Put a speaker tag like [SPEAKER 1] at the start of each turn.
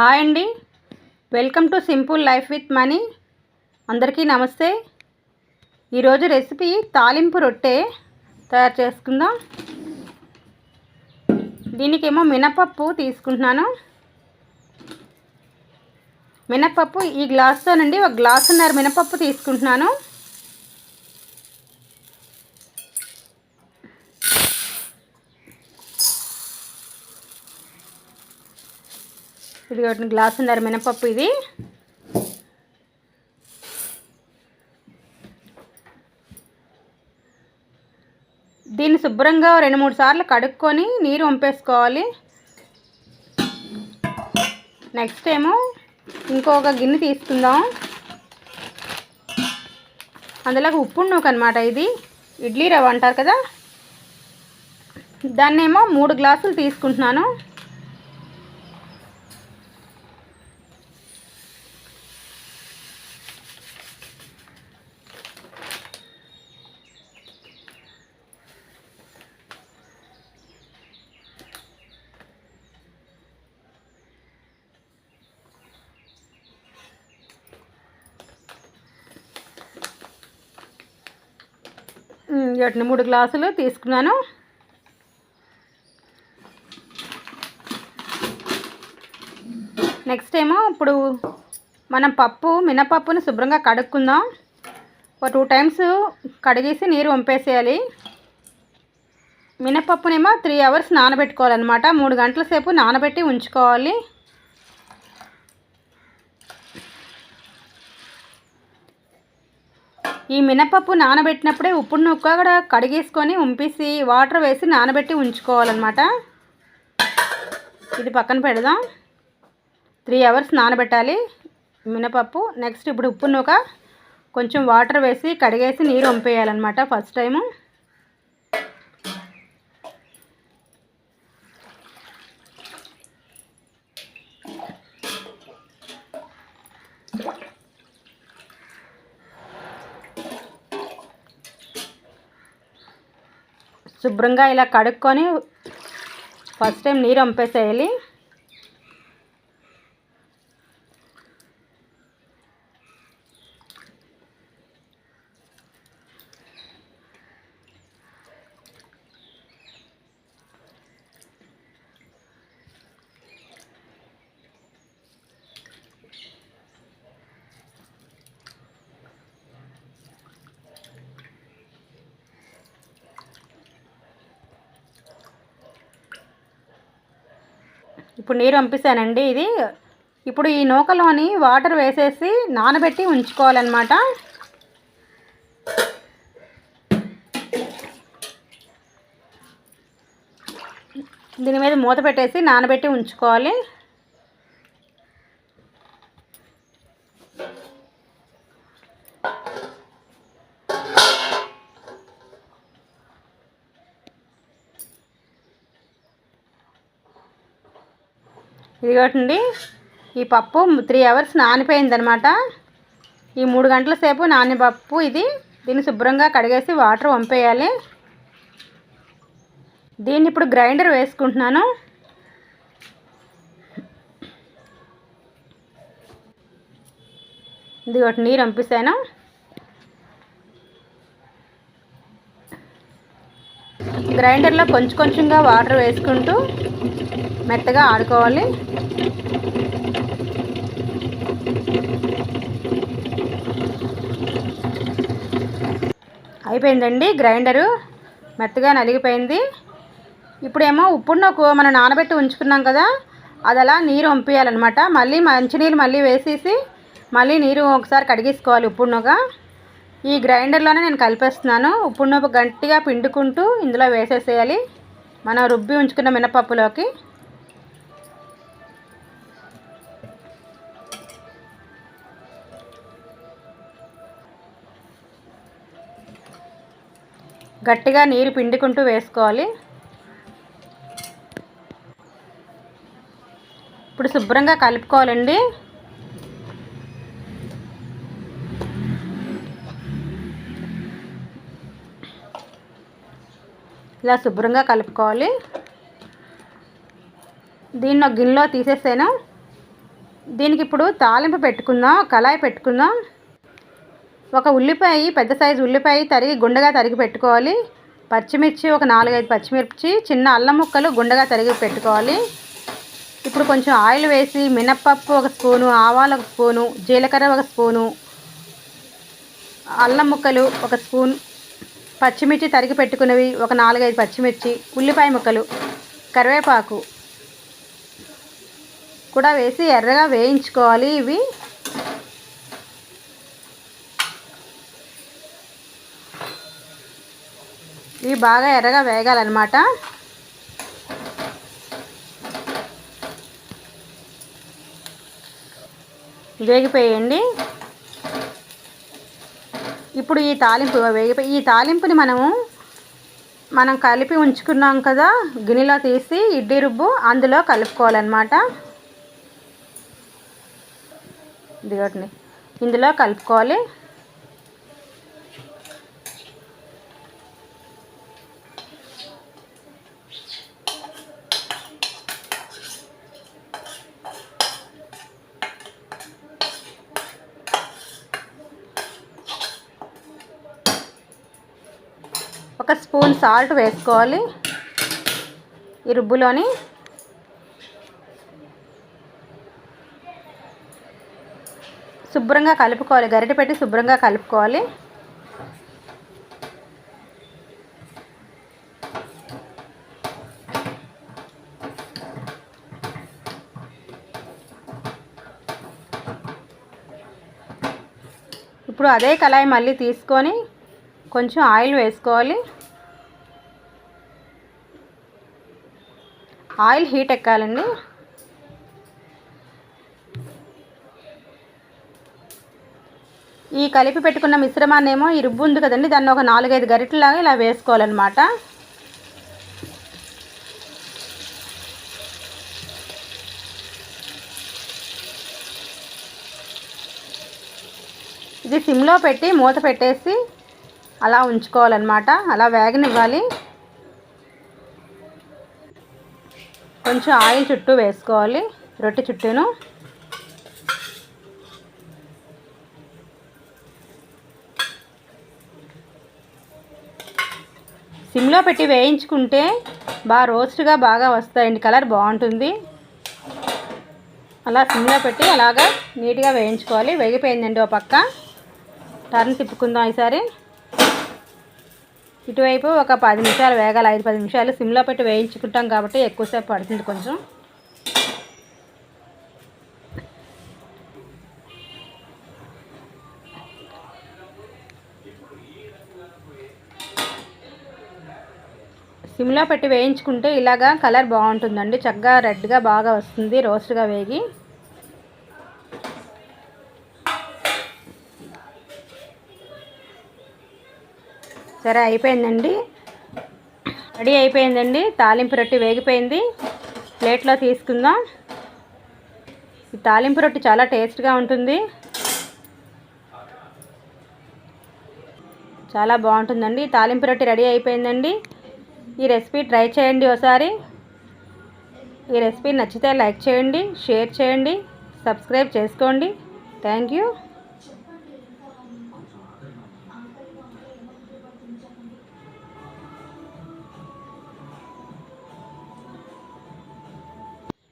[SPEAKER 1] Hi అండి. Welcome to simple life with money. అందరికీ నమస్తే. ఈరోజు రెసిపీ తాలింపు రొట్టె తయారు చేసుకుందాం. దీనికేమో మినపప్పు తీసుకుంటున్నాను. మినపప్పు ఈ గ్లాస్తో నుండి ఒక గ్లాసున్నర మినపప్పు తీసుకుంటున్నాను. ఇది ఒకటి గ్లాసున్నర మినపప్పు ఇది? దీన్ని శుభ్రంగా రెండు మూడు సార్లు కడుక్కొని నీరు వంపేసుకోవాలి. నెక్స్ట్ ఏమో ఇంకొక గిన్నె తీసుకుందాం. అందులోకి ఉప్పు నూకనమాట ఇది. ఇడ్లీ రవ్వ అంటారు కదా? దాన్నేమో మూడు గ్లాసులు తీసుకుంటున్నాను. చట్నీ మూడు గ్లాసులు తీసుకున్నాను. నెక్స్ట్ ఏమో ఇప్పుడు మనం పప్పు మినపప్పుని శుభ్రంగా కడుక్కుందాం. ఒక టూ టైమ్స్ కడిగేసి నీరు వంపేసేయాలి. మినపప్పునేమో త్రీ అవర్స్ నానబెట్టుకోవాలన్నమాట. మూడు గంటల సేపు నానబెట్టి ఉంచుకోవాలి. ఈ మినపప్పు నానబెట్టినప్పుడే ఉప్పు నుక్క కూడా కడిగేసుకొని ఉంపేసి వాటర్ వేసి నానబెట్టి ఉంచుకోవాలన్నమాట. ఇది పక్కన పెడదాం. త్రీ అవర్స్ నానబెట్టాలి మినపప్పు. నెక్స్ట్ ఇప్పుడు ఉప్పు నూక కొంచెం వాటర్ వేసి కడిగేసి నీరు వంపేయాలన్నమాట ఫస్ట్ టైము. శుభ్రంగా ఇలా కడుక్కొని ఫస్ట్ టైం నీరు వంపేసేయాలి ఇప్పుడు నీరు పంపిస్తానండి ఇది. ఇప్పుడు ఈ నూకలోని వాటర్ వేసేసి నానబెట్టి ఉంచుకోవాలన్నమాట. దీని మీద మూత పెట్టేసి నానబెట్టి ఉంచుకోవాలి. ఇదిగోటండి ఈ పప్పు త్రీ అవర్స్ నానిపోయిందనమాట. ఈ మూడు గంటల సేపు నాని పప్పు ఇది. దీన్ని శుభ్రంగా కడిగేసి వాటర్ వంపేయాలి. దీన్ని ఇప్పుడు గ్రైండర్ వేసుకుంటున్నాను. ఇది ఒకటి నీరు పంపిస్తాను గ్రైండర్లో కొంచెం కొంచెంగా వాటర్ వేసుకుంటూ మెత్తగా ఆడుకోవాలి. అయిపోయిందండి గ్రైండరు. మెత్తగా నలిగిపోయింది. ఇప్పుడేమో ఉప్పుడునకు మనం నానబెట్టి ఉంచుకున్నాం కదా అది అలా నీరు పంపించాలన్నమాట మళ్ళీ మంచినీళ్ళు మళ్ళీ వేసేసి మళ్ళీ నీరు ఒకసారి కడిగేసుకోవాలి ఉప్పుడునగా ఈ గ్రైండర్లోనే నేను కలిపేస్తున్నాను. ఉప్పుడునొప్పు గట్టిగా పిండుకుంటూ ఇందులో వేసేసేయాలి. మనం రుబ్బి ఉంచుకున్న మినపప్పులోకి. గట్టిగా నీరు పిండుకుంటూ వేసుకోవాలి. ఇప్పుడు శుభ్రంగా కలుపుకోవాలండి. ఇలా శుభ్రంగా కలుపుకోవాలి. దీన్ని ఒక గిన్నెలో తీసేసాను? దీనికి ఇప్పుడు తాలింపు పెట్టుకుందాం కళాయి పెట్టుకుందాం. ఒక ఉల్లిపాయ పెద్ద సైజు ఉల్లిపాయ తరిగి గుండగా తరిగి పెట్టుకోవాలి. పచ్చిమిర్చి ఒక నాలుగైదు పచ్చిమిర్చి చిన్న అల్లం ముక్కలు గుండగా తరిగి పెట్టుకోవాలి. ఇప్పుడు కొంచెం ఆయిల్ వేసి మినప్పప్పు ఒక స్పూను ఆవాలు ఒక స్పూను జీలకర్ర ఒక స్పూను అల్లం ముక్కలు ఒక స్పూన్ పచ్చిమిర్చి తరిగి పెట్టుకున్నవి ఒక నాలుగైదు పచ్చిమిర్చి ఉల్లిపాయ ముక్కలు కరివేపాకు కూడా వేసి ఎర్రగా వేయించుకోవాలి. ఇవి ఇవి బాగా ఎర్రగా వేగాలన్నమాట. వేగిపోయండి. ఇప్పుడు ఈ తాలింపు వేగిపోయి ఈ తాలింపుని మనము మనం కలిపి ఉంచుకున్నాం కదా గిన్నెలో తీసి ఇడ్లీ రుబ్బు అందులో కలుపుకోవాలన్నమాట. దిగట్ని ఇందులో కలుపుకోవాలి ఒక స్పూన్ సాల్ట్ వేసుకోవాలి. ఈ రుబ్బులోని శుభ్రంగా కలుపుకోవాలి. గరిటె పెట్టి శుభ్రంగా కలుపుకోవాలి. ఇప్పుడు అదే కళాయి మళ్ళీ తీసుకొని కొంచెం ఆయిల్ వేసుకోవాలి. ఆయిల్ హీట్ ఎక్కాలండి. ఈ కలిపి పెట్టుకున్న మిశ్రమాన్ని ఏమో ఈ రుబ్బు ఉంది కదండి దాన్ని ఒక నాలుగైదు గరిటలాగా ఇలా వేసుకోవాలన్నమాట. ఇది సిమ్లో పెట్టి మూత పెట్టేసి అలా ఉంచుకోవాలన్నమాట. అలా వేగనివ్వాలి. కొంచెం ఆయిల్ చుట్టూ వేసుకోవాలి. రొట్టె చుట్టూను. సిమ్లో పెట్టి వేయించుకుంటే బాగా రోస్ట్గా బాగా వస్తాయండి. కలర్ బాగుంటుంది. అలా సిమ్లో పెట్టి అలాగా నీట్గా వేయించుకోవాలి. వేగిపోయిందండి ఓ పక్క. టర్న్ తిప్పుకుందాం ఈసారి. ఇటువైపు ఒక పది నిమిషాలు వేగాలి ఐదు పది నిమిషాలు సిమ్లో పెట్టి వేయించుకుంటాం కాబట్టి ఎక్కువసేపు పడుతుంది కొంచెం. సిమ్లో పెట్టి వేయించుకుంటే ఇలాగా కలర్ బాగుంటుందండి. చక్కగా రెడ్గా బాగా వస్తుంది రోస్ట్గా వేగి. సరే అయిపోయిందండి. రెడీ అయిపోయిందండి. తాలింపు రొట్టి వేగిపోయింది. ప్లేట్లో తీసుకుందాం. ఈ తాలింపు రొట్టి చాలా టేస్ట్గా ఉంటుంది. చాలా బాగుంటుందండి. తాలింపు రొట్టి రెడీ అయిపోయిందండి. ఈ రెసిపీ ట్రై చేయండి ఒకసారి. ఈ రెసిపీ నచ్చితే లైక్ చేయండి షేర్ చేయండి సబ్స్క్రైబ్ చేసుకోండి. Thank you.